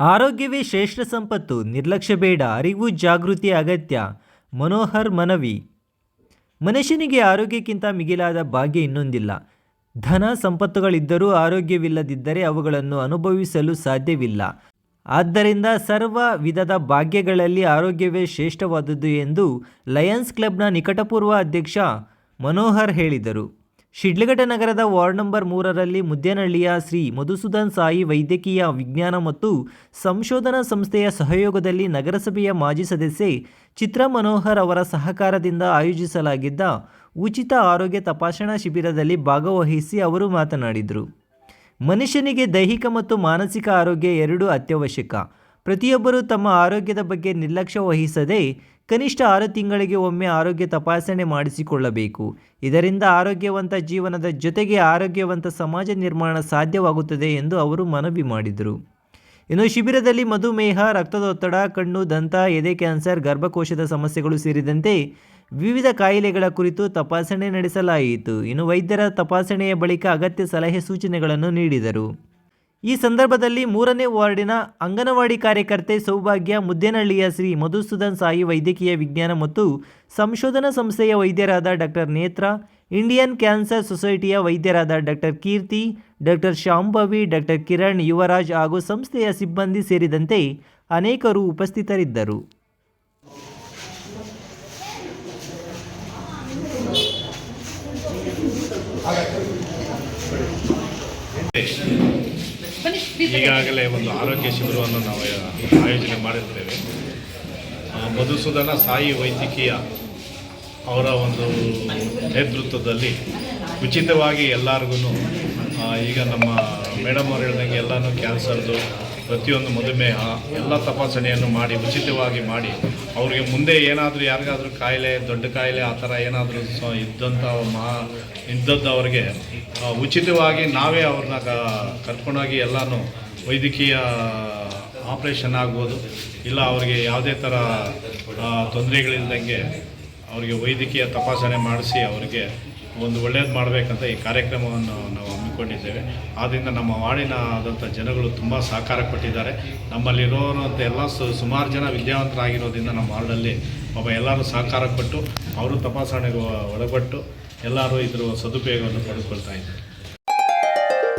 ಆರೋಗ್ಯವೇ ಶ್ರೇಷ್ಠ ಸಂಪತ್ತು, ನಿರ್ಲಕ್ಷ್ಯ ಬೇಡ, ಅರಿವು ಜಾಗೃತಿ ಅಗತ್ಯ, ಮನೋಹರ್ ಮನವಿ. ಮನುಷ್ಯನಿಗೆ ಆರೋಗ್ಯಕ್ಕಿಂತ ಮಿಗಿಲಾದ ಭಾಗ್ಯ ಇನ್ನೊಂದಿಲ್ಲ. ಧನ ಸಂಪತ್ತುಗಳಿದ್ದರೂ ಆರೋಗ್ಯವಿಲ್ಲದಿದ್ದರೆ ಅವುಗಳನ್ನು ಅನುಭವಿಸಲು ಸಾಧ್ಯವಿಲ್ಲ. ಆದ್ದರಿಂದ ಸರ್ವ ವಿಧದ ಭಾಗ್ಯಗಳಲ್ಲಿ ಆರೋಗ್ಯವೇ ಶ್ರೇಷ್ಠವಾದದ್ದು ಎಂದು ಲಯನ್ಸ್ ಕ್ಲಬ್ನ ನಿಕಟಪೂರ್ವ ಅಧ್ಯಕ್ಷ ಮನೋಹರ್ ಹೇಳಿದರು. ಶಿಡ್ಲಘಟ್ಟ ನಗರದ ವಾರ್ಡ್ ನಂಬರ್ ಮೂರರಲ್ಲಿ ಮುದ್ದೇನಹಳ್ಳಿಯ ಶ್ರೀ ಮಧುಸೂದನ್ ಸಾಯಿ ವೈದ್ಯಕೀಯ ವಿಜ್ಞಾನ ಮತ್ತು ಸಂಶೋಧನಾ ಸಂಸ್ಥೆಯ ಸಹಯೋಗದಲ್ಲಿ ನಗರಸಭೆಯ ಮಾಜಿ ಸದಸ್ಯೆ ಚಿತ್ರ ಮನೋಹರ್ ಅವರ ಸಹಕಾರದಿಂದ ಆಯೋಜಿಸಲಾಗಿದ್ದ ಉಚಿತ ಆರೋಗ್ಯ ತಪಾಸಣಾ ಶಿಬಿರದಲ್ಲಿ ಭಾಗವಹಿಸಿ ಅವರು ಮಾತನಾಡಿದರು. ಮನುಷ್ಯನಿಗೆ ದೈಹಿಕ ಮತ್ತು ಮಾನಸಿಕ ಆರೋಗ್ಯ ಎರಡೂ ಅತ್ಯವಶ್ಯಕ. ಪ್ರತಿಯೊಬ್ಬರೂ ತಮ್ಮ ಆರೋಗ್ಯದ ಬಗ್ಗೆ ನಿರ್ಲಕ್ಷ್ಯ ವಹಿಸದೆ ಕನಿಷ್ಠ ಆರು ತಿಂಗಳಿಗೆ ಒಮ್ಮೆ ಆರೋಗ್ಯ ತಪಾಸಣೆ ಮಾಡಿಸಿಕೊಳ್ಳಬೇಕು. ಇದರಿಂದ ಆರೋಗ್ಯವಂತ ಜೀವನದ ಜೊತೆಗೆ ಆರೋಗ್ಯವಂತ ಸಮಾಜ ನಿರ್ಮಾಣ ಸಾಧ್ಯವಾಗುತ್ತದೆ ಎಂದು ಅವರು ಮನವಿ ಮಾಡಿದರು. ಇನ್ನು ಶಿಬಿರದಲ್ಲಿ ಮಧುಮೇಹ, ರಕ್ತದೊತ್ತಡ, ಕಣ್ಣು, ದಂತ, ಎದೆ ಕ್ಯಾನ್ಸರ್, ಗರ್ಭಕೋಶದ ಸಮಸ್ಯೆಗಳು ಸೇರಿದಂತೆ ವಿವಿಧ ಕಾಯಿಲೆಗಳ ಕುರಿತು ತಪಾಸಣೆ ನಡೆಸಲಾಯಿತು. ಇನ್ನು ವೈದ್ಯರ ತಪಾಸಣೆಯ ಬಳಿಕ ಅಗತ್ಯ ಸಲಹೆ ಸೂಚನೆಗಳನ್ನು ನೀಡಿದರು. ಈ ಸಂದರ್ಭದಲ್ಲಿ ಮೂರನೇ ವಾರ್ಡಿನ ಅಂಗನವಾಡಿ ಕಾರ್ಯಕರ್ತೆ ಸೌಭಾಗ್ಯ ಮುದ್ದೇನಹಳ್ಳಿಯ ಶ್ರೀ ಮಧುಸೂದನ್ ಸಾಯಿ ವೈದ್ಯಕೀಯ ವಿಜ್ಞಾನ ಮತ್ತು ಸಂಶೋಧನಾ ಸಂಸ್ಥೆಯ ವೈದ್ಯರಾದ ಡಾಕ್ಟರ್ ನೇತ್ರ, ಇಂಡಿಯನ್ ಕ್ಯಾನ್ಸರ್ ಸೊಸೈಟಿಯ ವೈದ್ಯರಾದ doctor Keerthi, doctor Shambhavi doctor Kiran Yuvaraj ಹಾಗೂ ಸಂಸ್ಥೆಯ ಸಿಬ್ಬಂದಿ ಸೇರಿದಂತೆ ಅನೇಕರು ಉಪಸ್ಥಿತರಿದ್ದರು. ಈಗಾಗಲೇ ಒಂದು ಆರೋಗ್ಯ ಶಿಬಿರವನ್ನು ನಾವು ಆಯೋಜನೆ ಮಾಡಿರ್ತೇವೆ. ಮಧುಸೂದನ ಸಾಯಿ ವೈದ್ಯಕೀಯ ಅವರ ಒಂದು ನೇತೃತ್ವದಲ್ಲಿ ಉಚಿತವಾಗಿ ಎಲ್ಲರಿಗೂ ಈಗ ನಮ್ಮ ಮೇಡಮ್ ಅವ್ರು ಹೇಳ್ದಂಗೆ ಎಲ್ಲನೂ ಕ್ಯಾನ್ಸರ್ದು ಪ್ರತಿಯೊಂದು ಮಧುಮೇಹ ಎಲ್ಲ ತಪಾಸಣೆಯನ್ನು ಮಾಡಿ, ಉಚಿತವಾಗಿ ಮಾಡಿ, ಅವರಿಗೆ ಮುಂದೆ ಏನಾದರೂ ಯಾರಿಗಾದರೂ ಕಾಯಿಲೆ, ದೊಡ್ಡ ಕಾಯಿಲೆ, ಆ ಥರ ಏನಾದರೂ ಸ ಇದ್ದಂಥ ಮಾ, ಇದ್ದದ್ದು ಅವ್ರಿಗೆ ಉಚಿತವಾಗಿ ನಾವೇ ಅವ್ರನ್ನ ಕರ್ಕೊಂಡೋಗಿ ಎಲ್ಲನೂ ವೈದ್ಯಕೀಯ ಆಪ್ರೇಷನ್ ಆಗ್ಬೋದು. ಇಲ್ಲ ಅವರಿಗೆ ಯಾವುದೇ ಥರ ತೊಂದರೆಗಳಿಲ್ದಂಗೆ ಅವರಿಗೆ ವೈದ್ಯಕೀಯ ತಪಾಸಣೆ ಮಾಡಿಸಿ ಅವರಿಗೆ ಒಂದು ಒಳ್ಳೇದು ಮಾಡಬೇಕಂತ ಈ ಕಾರ್ಯಕ್ರಮವನ್ನು ನಾವು ಹಮ್ಮಿಕೊಂಡಿದ್ದೇವೆ. ಆದ್ದರಿಂದ ನಮ್ಮ ವಾರ್ಡಿನ ಆದಂಥ ಜನಗಳು ತುಂಬ ಸಹಕಾರ ಕೊಟ್ಟಿದ್ದಾರೆ. ನಮ್ಮಲ್ಲಿರೋರಂಥ ಎಲ್ಲ ಸುಮಾರು ಜನ ವಿದ್ಯಾವಂತರಾಗಿರೋದ್ರಿಂದ ನಮ್ಮ ವಾರ್ಡಲ್ಲಿ ಪಾಪ ಎಲ್ಲರೂ ಸಹಕಾರ ಕೊಟ್ಟು, ಅವರು ತಪಾಸಣೆಗೆ ಒಳಪಟ್ಟು ಎಲ್ಲರೂ ಇದರ ಸದುಪಯೋಗವನ್ನು ಪಡೆದುಕೊಳ್ತಾ ಇದ್ದಾರೆ.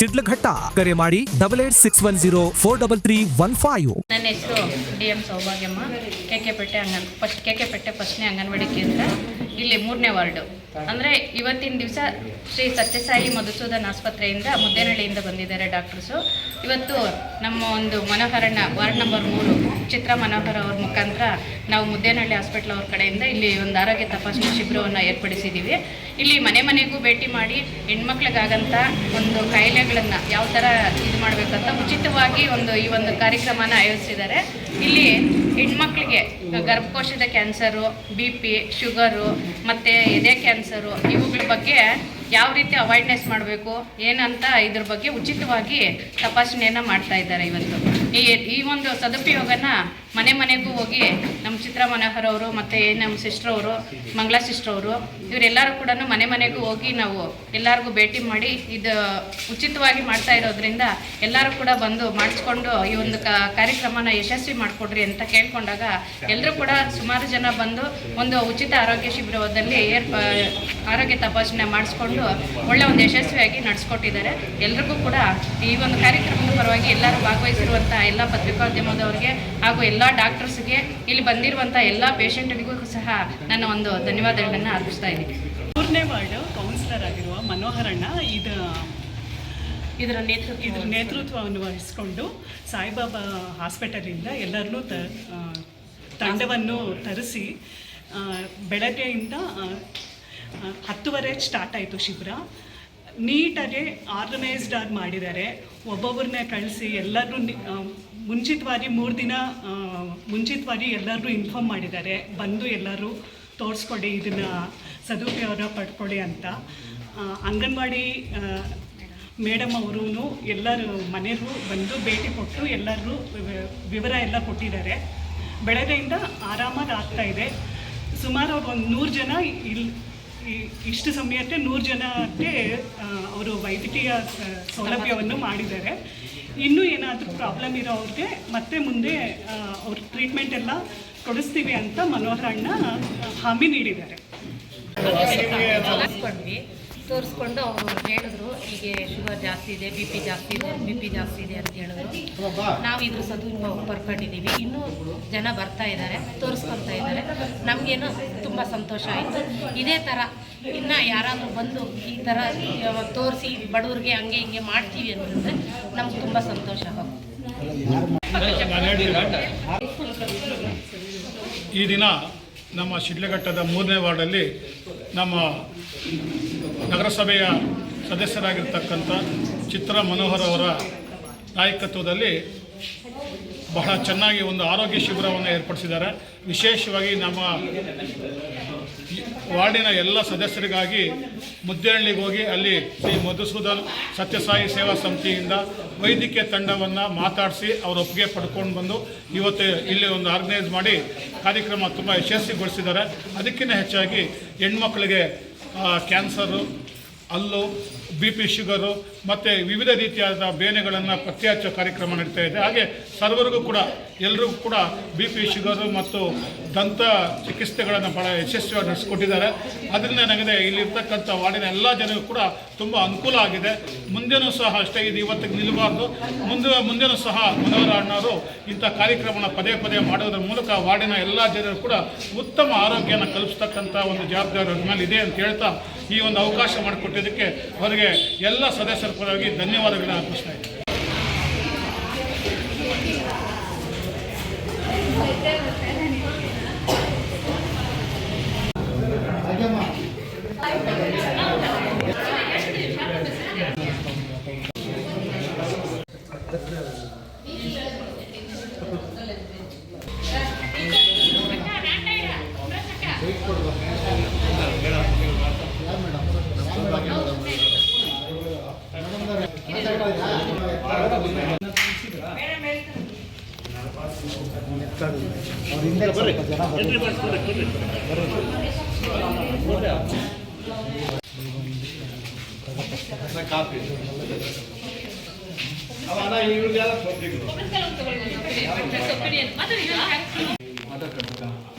ಸಿಡ್ಲಘಟ್ಟ ಕರೆ ಮಾಡಿ double eight six one zero four double three one five ನನ್ನ ಹೆಸರು D M Soubhagyamma. K K Pete ಅಂಗನ್ first K K Pete ಫಸ್ಟ್ನೇ ಅಂಗನವಾಡಿ ಕೇಂದ್ರ. ಇಲ್ಲಿ ಮೂರನೇ ವಾರ್ಡು. ಅಂದರೆ ಇವತ್ತಿನ ದಿವಸ ಶ್ರೀ ಸತ್ಯಸಾಯಿ ಮಧುಸೂದನ್ ಆಸ್ಪತ್ರೆಯಿಂದ ಮುದ್ದೇನಹಳ್ಳಿಯಿಂದ ಬಂದಿದ್ದಾರೆ ಡಾಕ್ಟರ್ಸು ಇವತ್ತು ನಮ್ಮ ಒಂದು ಮನೋಹರಣ ವಾರ್ಡ್ ನಂಬರ್ ಮೂರು, ಚಿತ್ರ ಮನೋಹರ ಅವ್ರ ಮುಖಾಂತರ ನಾವು ಮುದ್ದೇನಹಳ್ಳಿ ಹಾಸ್ಪಿಟ್ಲ್ ಅವ್ರ ಕಡೆಯಿಂದ ಇಲ್ಲಿ ಒಂದು ಆರೋಗ್ಯ ತಪಾಸಣಾ ಶಿಬಿರವನ್ನು ಏರ್ಪಡಿಸಿದ್ದೀವಿ ಇಲ್ಲಿ ಮನೆ ಮನೆಗೂ ಭೇಟಿ ಮಾಡಿ ಹೆಣ್ಮಕ್ಳಿಗಾಗಂಥ ಒಂದು ಕಾಯಿಲೆಗಳನ್ನು ಯಾವ ಥರ ಇದು ಮಾಡಬೇಕಂತ ಉಚಿತವಾಗಿ ಒಂದು ಈ ಒಂದು ಕಾರ್ಯಕ್ರಮನ ಆಯೋಜಿಸಿದ್ದಾರೆ. ಇಲ್ಲಿ ಹೆಣ್ಮಕ್ಳಿಗೆ ಗರ್ಭಕೋಶದ ಕ್ಯಾನ್ಸರು, ಬಿ ಪಿ, ಶುಗರು ಮತ್ತು ಎದೆ ಕ್ಯಾನ್ಸರು ಇವುಗಳ ಬಗ್ಗೆ ಯಾವ ರೀತಿ ಅವಾಯ್ಡ್ನೆಸ್ ಮಾಡಬೇಕು? ಏನಂತ ಇದ್ರ ಬಗ್ಗೆ ಉಚಿತವಾಗಿ ತಪಾಸಣೆಯನ್ನು ಮಾಡ್ತಾ ಇದ್ದಾರೆ ಇವತ್ತು. ಈ ಈ ಒಂದು ಸದುಪಯೋಗನ ಮನೆ ಮನೆಗೂ ಹೋಗಿ ನಮ್ಮ ಚಿತ್ರ ಮನೋಹರ್ ಅವರು ಮತ್ತು ನಮ್ಮ ಸಿಸ್ಟರ್ ಅವರು ಮಂಗಳಾ ಸಿಸ್ಟರ್ ಅವರು, ಇವರೆಲ್ಲರೂ ಕೂಡ ಮನೆ ಮನೆಗೂ ಹೋಗಿ ನಾವು ಎಲ್ಲರಿಗೂ ಭೇಟಿ ಮಾಡಿ ಇದು ಉಚಿತವಾಗಿ ಮಾಡ್ತಾ ಇರೋದ್ರಿಂದ ಎಲ್ಲರೂ ಕೂಡ ಬಂದು ಮಾಡಿಸ್ಕೊಂಡು ಈ ಒಂದು ಕಾರ್ಯಕ್ರಮನ ಯಶಸ್ವಿ ಮಾಡಿಕೊಡ್ರಿ ಅಂತ ಕೇಳ್ಕೊಂಡಾಗ ಎಲ್ಲರೂ ಕೂಡ ಸುಮಾರು ಜನ ಬಂದು ಒಂದು ಉಚಿತ ಆರೋಗ್ಯ ಶಿಬಿರದಲ್ಲಿ ಏರ್ ಆರೋಗ್ಯ ತಪಾಸಣೆ ಮಾಡಿಸ್ಕೊಂಡು ಒಳ್ಳೆ ಒಂದು ಯಶಸ್ವಿಯಾಗಿ ನಡೆಸ್ಕೊಟ್ಟಿದ್ದಾರೆ. ಎಲ್ರಿಗೂ ಕೂಡ ಈ ಒಂದು ಕಾರ್ಯಕ್ರಮದ ಪರವಾಗಿ ಎಲ್ಲರೂ ಭಾಗವಹಿಸಿರುವಂಥ ಎಲ್ಲ ಪತ್ರಿಕೋದ್ಯಮದವರಿಗೆ ಹಾಗೂ ಎಲ್ಲ ಡಾಕ್ಟರ್ಸ್ಗೆ ಇಲ್ಲಿ ಬಂದಿರುವಂಥ ಎಲ್ಲ ಪೇಷಂಟ್ಗಳಿಗೂ ಸಹ ನನ್ನ ಒಂದು ಧನ್ಯವಾದಗಳನ್ನು ಅರ್ಪಿಸ್ತಾ ಇದ್ದೀನಿ. ಮೂರನೇ ವಾರ್ಡ್ ಕೌನ್ಸಿಲರ್ ಆಗಿರುವ ಮನೋಹರಣ್ಣ ಇದು ಇದರ ನೇತೃತ್ವ ಇದರ ನೇತೃತ್ವವನ್ನು ವಹಿಸಿಕೊಂಡು ಸಾಯಿಬಾಬಾ ಹಾಸ್ಪಿಟಲಿಂದ ಎಲ್ಲರನ್ನೂ ತ ತಂಡವನ್ನು ತರಿಸಿ ಬೆಳಗ್ಗೆಯಿಂದ ಹತ್ತುವರೆ ಸ್ಟಾರ್ಟ್ ಆಯಿತು ಶಿಬಿರ. ನೀಟಾಗಿ ಆರ್ಗನೈಸ್ಡ್ ಆಗಿ ಮಾಡಿದ್ದಾರೆ. ಒಬ್ಬೊಬ್ಬರನ್ನ ಕಳಿಸಿ ಎಲ್ಲರೂ ಮುಂಚಿತವಾಗಿ ಮೂರು ದಿನ ಮುಂಚಿತವಾಗಿ ಎಲ್ಲರೂ ಇನ್ಫಾರ್ಮ್ ಮಾಡಿದ್ದಾರೆ. ಬಂದು ಎಲ್ಲರೂ ತೋರಿಸ್ಕೊಡಿ, ಇದನ್ನು ಸದುಪಯೋಗ ಪಡ್ಕೊಳ್ಳಿ ಅಂತ. ಅಂಗನವಾಡಿ ಮೇಡಮ್ ಅವರೂ ಎಲ್ಲರೂ ಮನೆಯವರು ಬಂದು ಭೇಟಿ ಕೊಟ್ಟು ಎಲ್ಲರೂ ವಿವ- ವಿವರ ಎಲ್ಲ ಕೊಟ್ಟಿದ್ದಾರೆ. ಬೆಳಗ್ಗೆಯಿಂದ ಆರಾಮಾಗಿ ಆಗ್ತಾ ಇದೆ. ಸುಮಾರು ಒಂದು ನೂರು ಜನ ಇಲ್ಲಿ ಇಷ್ಟು ಸಮಯಕ್ಕೆ ನೂರು ಜನಕ್ಕೆ ಅವರು ವೈದ್ಯಕೀಯ ಸೌಲಭ್ಯವನ್ನು ಮಾಡಿದ್ದಾರೆ. ಇನ್ನೂ ಏನಾದರೂ ಪ್ರಾಬ್ಲಮ್ ಇರೋ ಅವ್ರಿಗೆ ಮತ್ತೆ ಮುಂದೆ ಅವ್ರ ಟ್ರೀಟ್ಮೆಂಟ್ ಎಲ್ಲ ಕೊಡಿಸ್ತೀವಿ ಅಂತ ಮನೋಹರಣ್ಣ ಹಾಮಿ ನೀಡಿದ್ದಾರೆ. ತೋರಿಸ್ಕೊಂಡು ಅವರು ಹೇಳಿದ್ರು, ಹೀಗೆ ಶುಗರ್ ಜಾಸ್ತಿ ಇದೆ, ಬಿ ಪಿ ಜಾಸ್ತಿ ಇದೆ, ಬಿ ಪಿ ಜಾಸ್ತಿ ಇದೆ ಅಂತ ಹೇಳಿದ್ರು. ನಾವು ಇದ್ರ ಸದುಪಯೋಗ ಪಡ್ಕೊಂಡಿದ್ದೀವಿ ಇನ್ನೂ ಜನ ಬರ್ತಾ ಇದ್ದಾರೆ ತೋರಿಸ್ಕೊಳ್ತಾ ಇದ್ದಾರೆ ನಮಗೇನು ತುಂಬ ಸಂತೋಷ ಆಯಿತು. ಇದೇ ಥರ ಇನ್ನು ಯಾರಾದರೂ ಬಂದು ಈ ಥರ ತೋರಿಸಿ ಬಡವ್ರಿಗೆ ಹಂಗೆ ಹಿಂಗೆ ಮಾಡ್ತೀವಿ ಅಂತಂದರೆ ನಮ್ಗೆ ತುಂಬ ಸಂತೋಷ ಆಗುತ್ತೆ. ಈ ದಿನ ನಮ್ಮ ಶಿಡ್ಲಘಟ್ಟದ ಮೂರನೇ ವಾರ್ಡಲ್ಲಿ ನಮ್ಮ ನಗರಸಭೆಯ ಸದಸ್ಯರಾಗಿರ್ತಕ್ಕಂಥ ಚಿತ್ರ ಮನೋಹರ್ ಅವರ ನಾಯಕತ್ವದಲ್ಲಿ ಬಹಳ ಚೆನ್ನಾಗಿ ಒಂದು ಆರೋಗ್ಯ ಶಿಬಿರವನ್ನು ಏರ್ಪಡಿಸಿದ್ದಾರೆ. ವಿಶೇಷವಾಗಿ ನಮ್ಮ ವಾರ್ಡಿನ ಎಲ್ಲ ಸದಸ್ಯರಿಗಾಗಿ ಮುದ್ದೇಹಳ್ಳಿಗೆ ಹೋಗಿ ಅಲ್ಲಿ ಶ್ರೀ ಮಧುಸೂದನ್ ಸತ್ಯಸಾಯಿ ಸೇವಾ ಸಮಿತಿಯಿಂದ ವೈದ್ಯಕೀಯ ತಂಡವನ್ನು ಮಾತಾಡಿಸಿ ಅವರ ಒಪ್ಪಿಗೆ ಪಡ್ಕೊಂಡು ಬಂದು ಇವತ್ತು ಇಲ್ಲಿ ಒಂದು ಆರ್ಗನೈಸ್ ಮಾಡಿ ಕಾರ್ಯಕ್ರಮ ತುಂಬ ಯಶಸ್ವಿಗೊಳಿಸಿದ್ದಾರೆ. ಅದಕ್ಕಿಂತ ಹೆಚ್ಚಾಗಿ ಹೆಣ್ಮಕ್ಳಿಗೆ ಕ್ಯಾನ್ಸರು ಅಲ್ಲು ಬಿ ಪಿ ಶುಗರು ಮತ್ತು ವಿವಿಧ ರೀತಿಯಾದ ಬೇನೆಗಳನ್ನು ಪತ್ತೆ ಹಚ್ಚೋ ಕಾರ್ಯಕ್ರಮ ನಡೀತಾ ಇದೆ. ಹಾಗೆ ಸರ್ವರಿಗೂ ಕೂಡ, ಎಲ್ರಿಗೂ ಕೂಡ ಬಿ ಪಿ ಶುಗರು ಮತ್ತು ದಂತ ಚಿಕಿತ್ಸೆಗಳನ್ನು ಭಾಳ ಯಶಸ್ವಿಯಾಗಿ ನಡೆಸ್ಕೊಟ್ಟಿದ್ದಾರೆ. ಅದರಿಂದ ನನಗೆ ಇಲ್ಲಿರ್ತಕ್ಕಂಥ ವಾರ್ಡಿನ ಎಲ್ಲ ಜನರಿಗೂ ಕೂಡ ತುಂಬ ಅನುಕೂಲ ಆಗಿದೆ. ಮುಂದೆನೂ ಸಹ ಅಷ್ಟೇ, ಇದು ಇವತ್ತಿಗೆ ನಿಲ್ಲಬಾರ್ದು. ಮುಂದೆ ಮುಂದೆನೂ ಸಹ ಮನೋಹರ ಅಣ್ಣವರು ಇಂಥ ಕಾರ್ಯಕ್ರಮನ ಪದೇ ಪದೇ ಮಾಡೋದ್ರ ಮೂಲಕ ವಾರ್ಡಿನ ಎಲ್ಲ ಜನರು ಕೂಡ ಉತ್ತಮ ಆರೋಗ್ಯನ ಕಲ್ಪಿಸ್ತಕ್ಕಂಥ ಒಂದು ಜವಾಬ್ದಾರಿ ಮೇಲೆ ಇದೆ ಅಂತ ಹೇಳ್ತಾ ಈ ಒಂದು ಅವಕಾಶ ಮಾಡಿಕೊಟ್ಟಿದ್ದಕ್ಕೆ ಅವರಿಗೆ ಎಲ್ಲ ಸದಸ್ಯರ ಪರವಾಗಿ ಧನ್ಯವಾದಗಳನ್ನು ಅರ್ಪಿಸ್ತಾ ಇದ್ದೀನಿ. ಅವ್ರ ಹಿಂದೆ ಸ್ವಲ್ಪ ಜನ ಬರ್ತಾರೆ ಮಾತಾಡ್ಕೊಂಡು